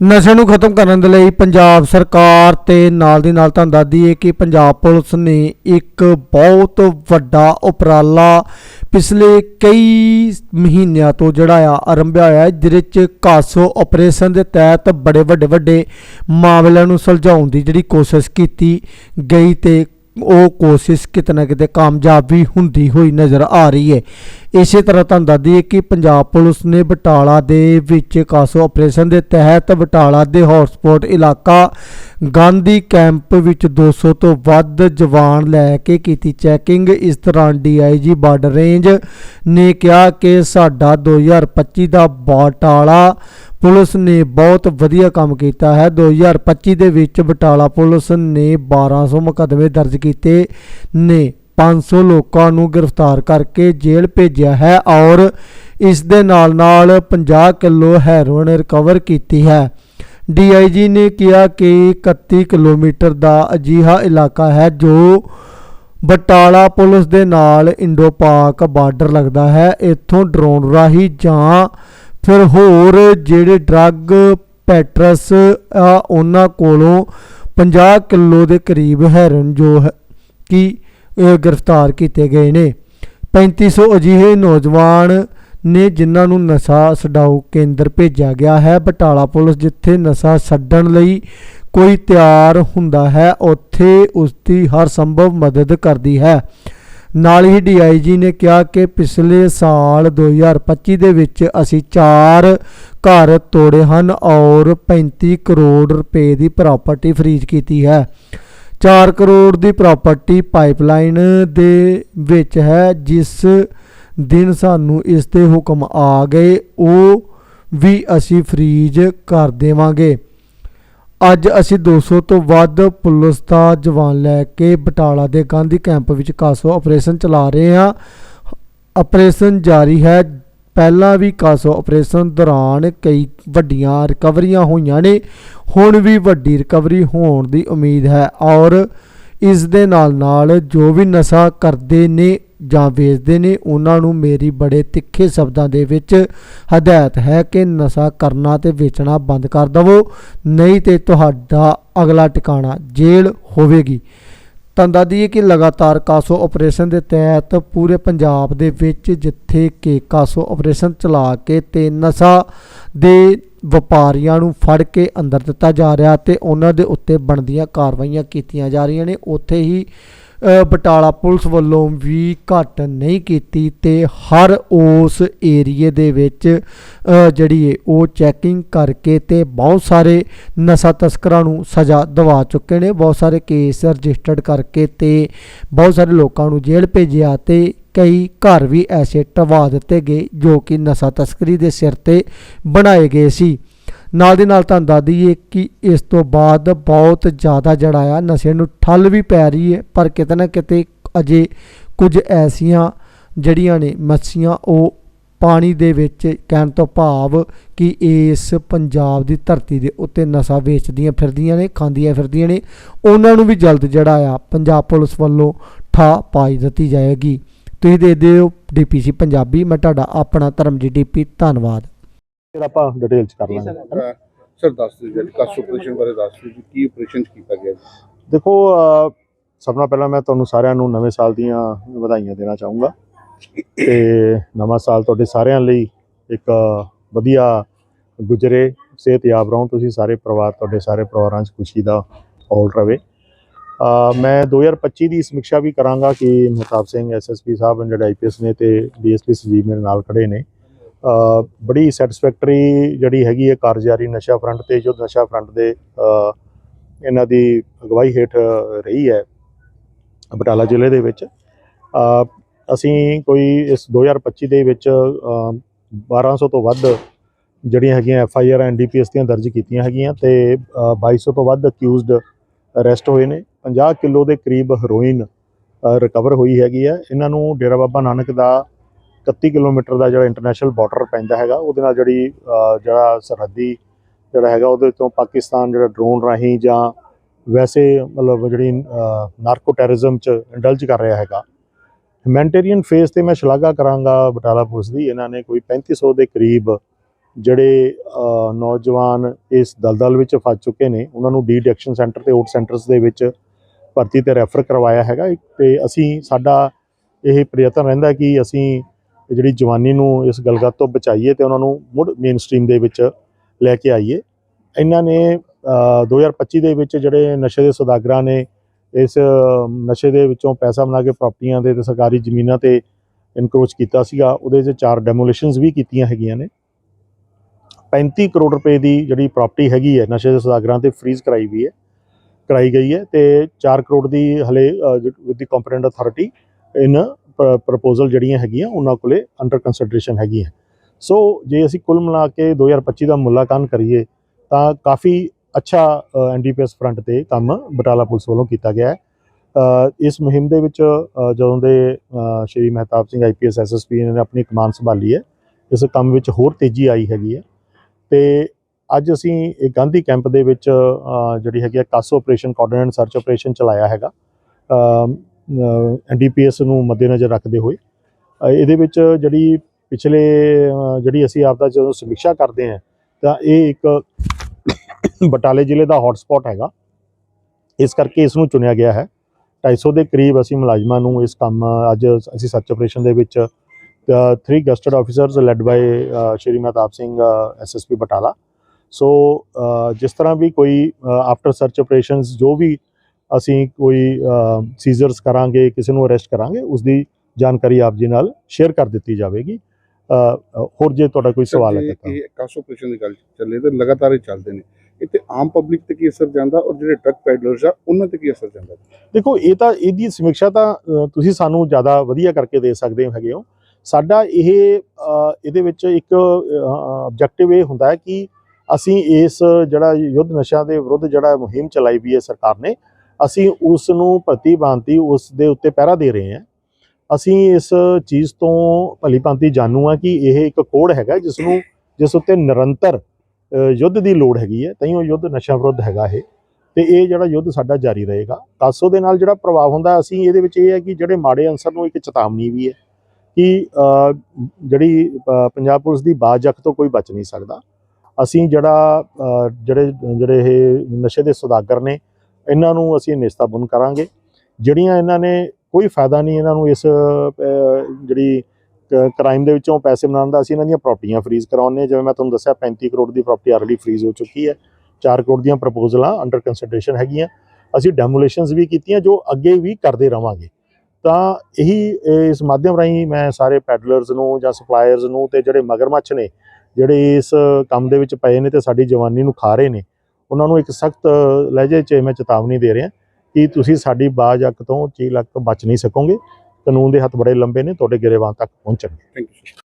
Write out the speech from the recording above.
ਨਸ਼ੇ ਨੂੰ ਖਤਮ ਕਰਨ ਦੇ ਲਈ ਪੰਜਾਬ ਸਰਕਾਰ ਤੇ ਨਾਲ ਦੀ ਨਾਲ ਤੁਹਾਨੂੰ ਦੱਸ ਦਈਏ ਕਿ ਪੰਜਾਬ ਪੁਲਿਸ ਨੇ ਇੱਕ ਬਹੁਤ ਵੱਡਾ ਉਪਰਾਲਾ ਪਿਛਲੇ ਕਈ ਮਹੀਨਿਆਂ ਤੋਂ ਜਿਹੜਾ ਆ ਆਰੰਭਿਆ ਹੋਇਆ ਹੈ, ਜਿਹਦੇ ਚ ਕਾਸੋ ਆਪਰੇਸ਼ਨ ਦੇ ਤਹਿਤ ਬੜੇ ਵੱਡੇ ਵੱਡੇ ਮਾਮਲਿਆਂ ਨੂੰ ਸੁਲਝਾਉਣ ਦੀ ਜਿਹੜੀ ਕੋਸ਼ਿਸ਼ ਕੀਤੀ ਗਈ ਤੇ ਉਹ ਕੋਸ਼ਿਸ਼ ਕਿਤੇ ਨਾ ਕਿਤੇ ਕਾਮਯਾਬ ਵੀ ਹੁੰਦੀ ਹੋਈ ਨਜ਼ਰ ਆ ਰਹੀ ਹੈ। ਇਸੇ ਤਰ੍ਹਾਂ ਤੁਹਾਨੂੰ ਦੱਸ ਦਈਏ ਕਿ ਪੰਜਾਬ ਪੁਲਿਸ ਨੇ ਬਟਾਲਾ ਦੇ ਵਿੱਚ ਕਾਸੋ ਆਪਰੇਸ਼ਨ ਦੇ ਤਹਿਤ ਬਟਾਲਾ ਦੇ ਹੌਟਸਪੌਟ ਇਲਾਕਾ ਗਾਂਧੀ ਕੈਂਪ ਵਿੱਚ 200 ਤੋਂ ਵੱਧ ਜਵਾਨ ਲੈ ਕੇ ਕੀਤੀ ਚੈਕਿੰਗ ਇਸ ਦੌਰਾਨ ਡੀਆਈਜੀ ਬਾਰਡਰ ਰੇਂਜ ਨੇ ਕਿਹਾ ਕਿ ਸਾਡਾ 2025 ਦਾ ਬਟਾਲਾ ਪੁਲਿਸ ਨੇ ਬਹੁਤ ਵਧੀਆ ਕੰਮ ਕੀਤਾ ਹੈ। 2025 ਦੇ ਵਿੱਚ ਬਟਾਲਾ ਪੁਲਿਸ ਨੇ 1200 ਮੁਕੱਦਮੇ ਦਰਜ ਕੀਤੇ ਨੇ। 500 ਲੋਕਾਂ ਨੂੰ ਗ੍ਰਿਫਤਾਰ ਕਰਕੇ ਜੇਲ੍ਹ ਭੇਜਿਆ ਹੈ ਔਰ ਇਸ ਦੇ ਨਾਲ ਨਾਲ 50 ਕਿਲੋ ਹੈਰੋਇਨ ਰਿਕਵਰ ਕੀਤੀ ਹੈ। ਡੀਆਈਜੀ ਨੇ ਕਿਹਾ ਕਿ 31 ਕਿਲੋਮੀਟਰ ਦਾ ਅਜੀਹਾ ਇਲਾਕਾ ਹੈ ਜੋ ਬਟਾਲਾ ਪੁਲਿਸ ਦੇ ਨਾਲ ਇੰਡੋ ਪਾਕ ਬਾਰਡਰ ਲੱਗਦਾ ਹੈ। ਇੱਥੋਂ ਡਰੋਨ ਰਾਹੀਂ ਜਾਂ ਫਿਰ ਹੋਰ ਜਿਹੜੇ ਡਰੱਗ ਪੈਟਰਸ ਆ, ਉਹਨਾਂ ਕੋਲੋਂ 50 ਕਿਲੋ ਦੇ ਕਰੀਬ ਹੈਰਨ ਜੋ ਹੈ ਕਿ ਗ੍ਰਿਫਤਾਰ ਕੀਤੇ ਗਏ ਨੇ। 3500 ਅਜਿਹੇ ਨੌਜਵਾਨ ਨੇ ਜਿਨ੍ਹਾਂ ਨੂੰ ਨਸ਼ਾ ਛਡਾਊ ਕੇਂਦਰ ਭੇਜਿਆ ਗਿਆ ਹੈ। ਬਟਾਲਾ ਪੁਲਿਸ ਜਿੱਥੇ ਨਸ਼ਾ ਛੱਡਣ ਲਈ ਕੋਈ ਤਿਆਰ ਹੁੰਦਾ ਹੈ, ਉੱਥੇ ਉਸ ਦੀ ਹਰ ਸੰਭਵ ਮਦਦ ਕਰਦੀ ਹੈ। ਨਾਲ ਹੀ ਡੀਆਈਜੀ ਨੇ ਕਿਹਾ ਕਿ ਪਿਛਲੇ ਸਾਲ 2025 ਦੇ ਵਿੱਚ ਅਸੀਂ 4 ਘਰ ਤੋੜੇ ਹਨ ਔਰ 35 ਕਰੋੜ ਰੁਪਏ ਦੀ ਪ੍ਰਾਪਰਟੀ ਫਰੀਜ਼ ਕੀਤੀ ਹੈ। 4 ਕਰੋੜ ਦੀ ਪ੍ਰਾਪਰਟੀ ਪਾਈਪਲਾਈਨ ਦੇ ਵਿੱਚ ਹੈ, ਜਿਸ ਦਿਨ ਸਾਨੂੰ ਇਸ ਦੇ ਹੁਕਮ ਆ ਗਏ, ਉਹ ਵੀ ਅਸੀਂ ਫਰੀਜ਼ ਕਰ ਦੇਵਾਂਗੇ। ਅੱਜ ਅਸੀਂ 200 ਤੋਂ ਵੱਧ ਪੁਲਿਸ ਦਾ ਜਵਾਨ ਲੈ ਕੇ ਬਟਾਲਾ ਦੇ ਗਾਂਧੀ ਕੈਂਪ ਵਿੱਚ ਕਾਸੋ ਆਪਰੇਸ਼ਨ ਚਲਾ ਰਹੇ ਹਾਂ। ਆਪਰੇਸ਼ਨ ਜਾਰੀ ਹੈ। ਪਹਿਲਾਂ ਵੀ ਕਾਸੋ ਆਪਰੇਸ਼ਨ ਦੌਰਾਨ ਕਈ ਵੱਡੀਆਂ ਰਿਕਵਰੀਆਂ ਹੋਈਆਂ ਨੇ। ਹੁਣ ਵੀ ਵੱਡੀ ਰਿਕਵਰੀ ਹੋਣ ਦੀ ਉਮੀਦ ਹੈ ਔਰ ਇਸ ਦੇ ਨਾਲ ਨਾਲ ਜੋ ਵੀ ਨਸ਼ਾ ਕਰਦੇ ਨੇ ਜਾਂ ਵੇਚਦੇ ਨੇ, ਉਹਨਾਂ ਨੂੰ ਮੇਰੀ ਬੜੇ ਤਿੱਖੇ ਸ਼ਬਦਾਂ ਦੇ ਵਿੱਚ ਹਦਾਇਤ ਹੈ ਕਿ ਨਸ਼ਾ ਕਰਨਾ ਤੇ ਵੇਚਣਾ ਬੰਦ ਕਰ ਦਵੋ, ਨਹੀਂ ਤੇ ਤੁਹਾਡਾ ਅਗਲਾ ਟਿਕਾਣਾ ਜੇਲ੍ਹ ਹੋਵੇਗੀ। ਤੁਹਾਨੂੰ ਦੱਸ ਦਈਏ ਕਿ ਲਗਾਤਾਰ ਕਾਸੋ ਆਪਰੇਸ਼ਨ ਦੇ ਤਹਿਤ ਪੂਰੇ ਪੰਜਾਬ ਦੇ ਵਿੱਚ ਜਿੱਥੇ ਕਿ ਕਾਸੋ ਆਪਰੇਸ਼ਨ ਚਲਾ ਕੇ ਤੇ ਨਸ਼ਾ ਦੇ ਵਪਾਰੀਆਂ ਨੂੰ ਫੜ ਕੇ ਅੰਦਰ ਦਿੱਤਾ ਜਾ ਰਿਹਾ ਤੇ ਉਹਨਾਂ ਦੇ ਉੱਤੇ ਬਣਦੀਆਂ ਕਾਰਵਾਈਆਂ ਕੀਤੀਆਂ ਜਾ ਰਹੀਆਂ ਨੇ। ਉੱਥੇ ਹੀ ਬਟਾਲਾ ਪੁਲਿਸ ਵੱਲੋਂ ਵੀ ਘੱਟ ਨਹੀਂ ਕੀਤੀ ਤੇ ਹਰ ਉਸ ਏਰੀਏ ਦੇ ਵਿੱਚ ਜਿਹੜੀ ਹੈ ਉਹ ਚੈਕਿੰਗ ਕਰਕੇ ਤੇ ਬਹੁਤ ਸਾਰੇ ਨਸ਼ਾ ਤਸਕਰਾਂ ਨੂੰ ਸਜ਼ਾ ਦਿਵਾ ਚੁੱਕੇ ਨੇ। ਬਹੁਤ ਸਾਰੇ ਕੇਸ ਰਜਿਸਟਰਡ ਕਰਕੇ ਤੇ ਬਹੁਤ ਸਾਰੇ ਲੋਕਾਂ ਨੂੰ ਜੇਲ੍ਹ ਭੇਜਿਆ ਤੇ ਕਈ ਘਰ ਵੀ ਐਸੇ ਟਵਾ ਦਿੱਤੇ ਗਏ ਜੋ ਕਿ ਨਸ਼ਾ ਤਸਕਰੀ ਦੇ ਸਿਰ ਤੇ ਬਣਾਏ ਗਏ ਸੀ। ਨਾਲ ਦੀ ਨਾਲ ਤੁਹਾਨੂੰ ਦੱਸ ਦਈਏ ਕਿ ਇਸ ਤੋਂ ਬਾਅਦ ਬਹੁਤ ਜ਼ਿਆਦਾ ਜਿਹੜਾ ਆ ਨਸ਼ੇ ਨੂੰ ਠੱਲ ਵੀ ਪੈ ਰਹੀ ਹੈ, ਪਰ ਕਿਤੇ ਨਾ ਕਿਤੇ ਅਜੇ ਕੁਝ ਐਸੀਆਂ ਜਿਹੜੀਆਂ ਨੇ, ਮੱਛੀਆਂ, ਉਹ ਪਾਣੀ ਦੇ ਵਿੱਚ ਕਹਿਣ ਤੋਂ ਭਾਵ ਕਿ ਇਸ ਪੰਜਾਬ ਦੀ ਧਰਤੀ ਦੇ ਉੱਤੇ ਨਸ਼ਾ ਵੇਚਦੀਆਂ ਫਿਰਦੀਆਂ ਨੇ, ਖਾਂਦੀਆਂ ਫਿਰਦੀਆਂ ਨੇ, ਉਹਨਾਂ ਨੂੰ ਵੀ ਜਲਦ ਜਿਹੜਾ ਆ ਪੰਜਾਬ ਪੁਲਿਸ ਵੱਲੋਂ ਠਾ ਪਾਈ ਦਿੱਤੀ ਜਾਏਗੀ। ਤੁਸੀਂ ਦੇਖਦੇ ਹੋ ਡੀਪੀਸੀ ਪੰਜਾਬੀ ਮੈਂ ਤੁਹਾਡਾ ਆਪਣਾ ਧਰਮਜੀਤ ਡੀਪੀ ਧੰਨਵਾਦ। ਫਿਰ ਆਪਾਂ ਡਿਟੇਲ ਚ ਕਰ ਲਾਂਗੇ। ਸਰ ਸਰ ਦੱਸ ਦਿਓ ਜੀ ਕਾਸ ਆਪਰੇਸ਼ਨ ਬਾਰੇ ਦੱਸ ਦਿਓ ਜੀ ਕੀ ਆਪਰੇਸ਼ਨ ਕੀਤਾ ਗਿਆ ਜੀ? ਦੇਖੋ ਅਹ, ਸਭ ਤੋਂ ਪਹਿਲਾਂ ਮੈਂ ਤੁਹਾਨੂੰ ਸਾਰਿਆਂ ਨੂੰ ਨਵੇਂ ਸਾਲ ਦੀਆਂ ਵਧਾਈਆਂ ਦੇਣਾ ਚਾਹੂੰਗਾ ਤੇ ਨਵਾਂ ਸਾਲ ਤੁਹਾਡੇ ਸਾਰਿਆਂ ਲਈ ਇੱਕ ਵਧੀਆ ਗੁਜ਼ਰੇ ਸਿਹਤਯਾਬ ਰਹੋ ਤੁਸੀਂ ਸਾਰੇ ਪਰਿਵਾਰ ਤੁਹਾਡੇ ਸਾਰੇ ਪਰਿਵਾਰਾਂ 'ਚ ਖੁਸ਼ੀ ਦਾ ਮਾਹੌਲ ਰਵੇ। ਮੈਂ 2025 ਦੀ ਸਮੀਖਿਆ ਵੀ ਕਰਾਂਗਾ ਕਿ ਮਹਤਾਬ ਸਿੰਘ ਐਸਐਸਪੀ ਸਾਹਿਬ ਜਿਹੜੇ ਆਈਪੀਐਸ ਨੇ ਤੇ ਡੀਐਸਪੀ ਸੰਜੀਵ ਮੇਰੇ ਨਾਲ ਖੜੇ ਨੇ। ਬੜੀ ਸੈਟੀਸਫੈਕਟਰੀ ਜਿਹੜੀ ਹੈਗੀ ਹੈ ਕਾਰਜਾਰੀ ਨਸ਼ਾ ਫਰੰਟ ਤੇ ਜੋ ਨਸ਼ਾ ਫਰੰਟ ਦੇ ਇਹਨਾਂ ਦੀ ਅਗਵਾਈ ਹੇਠ ਰਹੀ ਹੈ ਬਟਾਲਾ ਜ਼ਿਲ੍ਹੇ ਦੇ ਵਿੱਚ। ਅਸੀਂ ਕੋਈ ਇਸ 2025 ਦੇ ਵਿੱਚ ਅ, 1200 ਤੋਂ ਵੱਧ ਜਿਹੜੀਆਂ ਹੈਗੀਆਂ F I R N D P S ਦੀਆਂ ਦਰਜ ਕੀਤੀਆਂ ਹੈਗੀਆਂ ਤੇ ਅ, 2200 ਤੋਂ ਵੱਧ ਅਕਿਊਜ਼ਡ ਅਰੈਸਟ ਹੋਏ ਨੇ। 50 ਕਿਲੋ ਦੇ ਕਰੀਬ ਹੈਰੋਇਨ ਰਿਕਵਰ ਹੋਈ ਹੈਗੀ ਹੈ। ਇਹਨਾਂ ਨੂੰ ਡੇਰਾ ਬਾਬਾ ਨਾਨਕ ਦਾ 31 ਕਿਲੋਮੀਟਰ ਦਾ ਜਿਹੜਾ ਇੰਟਰਨੈਸ਼ਨਲ ਬਾਰਡਰ ਪੈਂਦਾ ਹੈਗਾ, ਉਹਦੇ ਨਾਲ ਜਿਹੜੀ ਜਿਹੜਾ ਸਰਹੱਦੀ ਜਿਹੜਾ ਹੈਗਾ, ਉਹਦੇ ਤੋਂ ਪਾਕਿਸਤਾਨ ਜਿਹੜਾ ਡਰੋਨ ਰਾਹੀਂ ਜਾਂ ਵੈਸੇ ਮਤਲਬ ਜਿਹੜੀ ਨਾਰਕੋ ਟੈਰਰਿਜ਼ਮ ਚ ਇੰਡਲਜ ਕਰ ਰਿਹਾ ਹੈਗਾ। ਹਿਊਮੈਨਿਟੇਰੀਅਨ ਫੇਸ ਤੇ ਮੈਂ ਸ਼ਲਾਘਾ ਕਰਾਂਗਾ ਬਟਾਲਾ ਪੁਲਿਸ ਦੀ। ਇਹਨਾਂ ਨੇ ਕੋਈ 3500 ਦੇ ਕਰੀਬ ਜਿਹੜੇ ਨੌਜਵਾਨ ਇਸ ਦਲਦਲ ਵਿੱਚ ਫਸ ਚੁੱਕੇ ਨੇ ਉਹਨਾਂ ਨੂੰ ਡੀ ਐਡਿਕਸ਼ਨ ਸੈਂਟਰ ਤੇ ਓਟ ਸੈਂਟਰਸ ਦੇ ਵਿੱਚ ਭਰਤੀ ਤੇ ਰੈਫਰ ਕਰਵਾਇਆ ਹੈਗਾ। ਤੇ ਅਸੀਂ ਸਾਡਾ ਇਹ ਪ੍ਰਯਤਨ ਰਹਿੰਦਾ ਕਿ ਅਸੀਂ ਜਿਹੜੀ ਜਵਾਨੀ ਨੂੰ ਇਸ ਗਲਗਤ ਤੋਂ ਬਚਾਈਏ ਤੇ ਉਹਨਾਂ ਨੂੰ ਮੁੜ ਮੇਨ ਸਟ੍ਰੀਮ ਦੇ ਵਿੱਚ ਲੈ ਕੇ ਆਈਏ। ਇਹਨਾਂ ਨੇ ਅ, 2025 ਦੇ ਵਿੱਚ ਜਿਹੜੇ ਨਸ਼ੇ ਦੇ ਸੌਦਾਗਰਾਂ ਨੇ ਇਸ ਨਸ਼ੇ ਦੇ ਵਿੱਚੋਂ ਪੈਸਾ ਬਣਾ ਕੇ ਪ੍ਰਾਪਰਟੀਆਂ ਦੇ ਤੇ ਸਰਕਾਰੀ ਜ਼ਮੀਨਾਂ ਤੇ ਇਨਕਰੋਚ ਕੀਤਾ ਸੀਗਾ ਉਹਦੇ 'ਚ ਚਾਰ ਡੈਮੋਲੀਸ਼ਨਸ ਵੀ ਕੀਤੀਆਂ ਹੈਗੀਆਂ ਨੇ। 35 ਕਰੋੜ ਰੁਪਏ ਦੀ ਜਿਹੜੀ ਪ੍ਰਾਪਰਟੀ ਹੈਗੀ ਹੈ, ਨਸ਼ੇ ਦੇ ਸੌਦਾਗਰਾਂ ਤੇ ਫ੍ਰੀਜ਼ ਕਰਾਈ ਵੀ ਹੈ, ਕਰਾਈ ਗਈ ਹੈ ਤੇ 4 ਕਰੋੜ ਦੀ ਹਲੇ with the competent authority in proposal ਜਿਹੜੀਆਂ ਹੈਗੀਆਂ, ਉਹਨਾਂ ਕੋਲੇ ਅੰਡਰ ਕੰਸੀਡਰੇਸ਼ਨ ਹੈਗੀ ਹੈ ਸੋ ਜੇ ਅਸੀਂ ਕੁੱਲ ਮਿਲਾ ਕੇ 2025 ਦਾ ਮੁੱਲਾਂਕਣ ਕਰੀਏ, ਤਾਂ ਕਾਫੀ ਅੱਛਾ ਐਨਡੀਪੀਐਸ ਫਰੰਟ ਤੇ ਕੰਮ ਬਟਾਲਾ ਪੁਲਿਸ ਵੱਲੋਂ ਕੀਤਾ ਗਿਆ ਹੈ। ਇਸ ਮੁਹਿੰਮ ਦੇ ਵਿੱਚ ਜਦੋਂ ਦੇ ਸ਼੍ਰੀ ਮਹਿਤਾਬ ਸਿੰਘ ਆਈਪੀਐਸ ਐਸਐਸਪੀ ਨੇ ਆਪਣੀ ਕਮਾਨ ਸੰਭਾਲੀ ਹੈ, ਇਸ ਕੰਮ ਵਿੱਚ ਹੋਰ ਤੇਜ਼ੀ ਆਈ ਹੈਗੀ ਹੈ। ਤੇ ਅੱਜ ਅਸੀਂ ਇਹ ਗਾਂਧੀ ਕੈਂਪ ਦੇ ਵਿੱਚ ਜਿਹੜੀ ਹੈਗੀ ਆ CASO operation, coordinate search operation ਚਲਾਇਆ ਹੈਗਾ। ਐਨਡੀਪੀਐਸ ਨੂੰ ਮੱਦੇਨਜ਼ਰ ਰੱਖਦੇ ਹੋਏ। ਇਹਦੇ ਵਿੱਚ ਜਿਹੜੀ ਪਿਛਲੇ ਜਿਹੜੀ ਅਸੀਂ ਆਪਦਾ ਜਦੋਂ ਸਮੀਖਿਆ ਕਰਦੇ ਹਾਂ, ਤਾਂ ਇਹ ਇੱਕ ਬਟਾਲੇ ਜ਼ਿਲ੍ਹੇ ਦਾ ਹੌਟਸਪੌਟ ਹੈਗਾ। ਇਸ ਕਰਕੇ ਇਸ ਨੂੰ ਚੁਣਿਆ ਗਿਆ ਹੈ। 250 ਦੇ ਕਰੀਬ ਅਸੀਂ ਮੁਲਾਜ਼ਮਾਂ ਨੂੰ ਇਸ ਕੰਮ, ਅੱਜ ਅਸੀਂ ਸਰਚ ਆਪਰੇਸ਼ਨ ਦੇ ਵਿੱਚ 3 gazetted officers led by Shri Mehtab Singh SSP Batala so uh, ਜਿਸ ਤਰ੍ਹਾਂ ਵੀ ਕੋਈ ਆਫਟਰ ਸਰਚ ਆਪਰੇਸ਼ਨਸ ਜੋ ਵੀ ਅਸੀਂ ਕੋਈ ਸੀਜ਼ਰਸ ਕਰਾਂਗੇ ਕਿਸੇ ਨੂੰ ਅਰੈਸਟ ਕਰਾਂਗੇ ਉਸ ਦੀ ਜਾਣਕਾਰੀ ਆਪ ਜੀ ਨਾਲ ਸ਼ੇਅਰ ਕਰ ਦਿੱਤੀ ਜਾਵੇਗੀ ਹੋਰ ਜੇ ਤੁਹਾਡਾ ਕੋਈ ਸਵਾਲ ਹੈ ਤਾਂ ਇਹ ਕਾਸ ਆਪਰੇਸ਼ਨ ਦੀ ਗੱਲ ਚੱਲੇ ਤੇ ਲਗਾਤਾਰ ਹੀ ਚੱਲਦੇ ਨੇ ਇੱਥੇ ਆਮ ਪਬਲਿਕ ਤੇ ਕੀ ਅਸਰ ਜਾਂਦਾ ਔਰ ਜਿਹੜੇ ਟਰੱਕ ਪੈਡਲਰਸ ਆ ਉਹਨਾਂ ਤੇ ਕੀ ਅਸਰ ਜਾਂਦਾ ਦੇਖੋ ਇਹ ਤਾਂ ਇਹਦੀ ਸਮੀਖਿਆ ਤਾਂ ਤੁਸੀਂ ਸਾਨੂੰ ਜ਼ਿਆਦਾ ਵਧੀਆ ਕਰਕੇ ਦੇ ਸਕਦੇ ਹੋ ਹੈਗੇ ਹੋ ਸਾਡਾ ਇਹ ਇਹਦੇ ਵਿੱਚ ਇੱਕ ਆਬਜੈਕਟਿਵ ਇਹ ਹੁੰਦਾ ਹੈ ਕਿ ਅਸੀਂ ਇਸ ਜਿਹੜਾ ਯੁੱਧ ਨਸ਼ਿਆਂ ਦੇ ਵਿਰੁੱਧ ਜਿਹੜਾ ਮੁਹਿੰਮ ਚਲਾਈ ਵੀ ਹੈ ਸਰਕਾਰ ਨੇ, ਅਸੀਂ ਉਸ ਨੂੰ ਭਤੀ ਭਾਂਤੀ ਉਸ ਦੇ ਉੱਤੇ ਪਹਿਰਾ ਦੇ ਰਹੇ ਹਾਂ। ਅਸੀਂ ਇਸ ਚੀਜ਼ ਤੋਂ ਭਲੀ ਭਾਂਤੀ ਜਾਣੂ ਆ ਕਿ ਇਹ ਇੱਕ ਕੋੜ ਹੈਗਾ ਜਿਸ ਨੂੰ ਜਿਸ ਉੱਤੇ ਨਿਰੰਤਰ ਯੁੱਧ ਦੀ ਲੋੜ ਹੈਗੀ ਹੈ, ਤਾਂ ਉਹ ਯੁੱਧ ਨਸ਼ਾ ਵਿਰੁੱਧ ਹੈਗਾ ਇਹ। ਤੇ ਇਹ ਜਿਹੜਾ ਯੁੱਧ ਸਾਡਾ ਜਾਰੀ ਰਹੇਗਾ ਕਾਸੋ ਦੇ ਨਾਲ ਜਿਹੜਾ ਪ੍ਰਭਾਵ ਹੁੰਦਾ, ਅਸੀਂ ਇਹਦੇ ਵਿੱਚ ਇਹ ਹੈ ਕਿ ਜਿਹੜੇ ਮਾੜੇ ਅੰਸਰ ਨੂੰ ਇੱਕ ਚੇਤਾਵਨੀ ਵੀ ਹੈ। ਕਿ ਜਿਹੜੀ ਪੰਜਾਬ ਪੁਲਿਸ ਦੀ ਬਾਜਕ ਤੋਂ ਕੋਈ ਬਚ ਨਹੀਂ ਸਕਦਾ। ਅਸੀਂ ਜਿਹੜਾ ਜਿਹੜੇ ਜਿਹੜੇ ਇਹ ਨਸ਼ੇ ਦੇ ਸੁਦਾਗਰ ਨੇ, ਇਹਨਾਂ ਨੂੰ ਅਸੀਂ ਨਿਸਤਾਬੁਨ ਕਰਾਂਗੇ। ਜਿਹੜੀਆਂ ਇਹਨਾਂ ਨੇ ਕੋਈ ਫਾਇਦਾ ਨਹੀਂ ਇਹਨਾਂ ਨੂੰ ਇਸ ਜਿਹੜੀ ਕ੍ਰਾਈਮ ਦੇ ਵਿੱਚੋਂ ਪੈਸੇ ਬਣਾਉਣ ਦਾ, ਅਸੀਂ ਇਹਨਾਂ ਦੀਆਂ ਪ੍ਰਾਪਰਟੀਆਂ ਫ੍ਰੀਜ਼ ਕਰਾਉਂਦੇ ਹਾਂ। ਜਿਵੇਂ ਮੈਂ ਤੁਹਾਨੂੰ ਦੱਸਿਆ 35 ਕਰੋੜ ਦੀ ਪ੍ਰਾਪਰਟੀ ਆਲਰੇਡੀ ਫ੍ਰੀਜ਼ ਹੋ ਚੁੱਕੀ ਹੈ। 4 ਕਰੋੜ ਦੀਆਂ ਪ੍ਰਪੋਜ਼ਲਾਂ ਅੰਡਰ ਕੰਸੀਡਰੇਸ਼ਨ ਹੈਗੀਆਂ। ਅਸੀਂ ਡੈਮੋਲੇਸ਼ਨਸ ਵੀ ਕੀਤੀਆਂ, ਜੋ ਅੱਗੇ ਵੀ ਕਰਦੇ ਰਵਾਂਗੇ। ਤਾਂ ਇਹੀ ਇਸ ਮਾਧਿਅਮ ਰਾਹੀਂ ਮੈਂ ਸਾਰੇ ਪੈਡਲਰਸ ਨੂੰ ਜਾਂ ਸਪਲਾਇਰਸ ਨੂੰ ਤੇ ਜਿਹੜੇ ਮਗਰਮੱਛ ਨੇ, ਜਿਹੜੇ ਇਸ ਕੰਮ ਦੇ ਵਿੱਚ ਪਏ ਨੇ ਤੇ ਸਾਡੀ ਜਵਾਨੀ ਨੂੰ ਖਾ ਰਹੇ ਨੇ, ਉਹਨਾਂ ਨੂੰ ਇੱਕ ਸਖਤ ਲਹਿਜੇ 'ਚ ਮੈਂ ਚੇਤਾਵਨੀ ਦੇ ਰਿਹਾ ਕਿ ਤੁਸੀਂ ਸਾਡੀ ਬਾਜ਼ ਅੱਕ ਤੋਂ ਚੀਲ ਅੱਕ ਤੋਂ ਬਚ ਨਹੀਂ ਸਕੋਗੇ। ਕਾਨੂੰਨ ਦੇ ਹੱਥ ਬੜੇ ਲੰਬੇ ਨੇ, ਤੁਹਾਡੇ ਗਿਰੇਵਾਂ ਤੱਕ ਪਹੁੰਚਣਗੇ। Thank you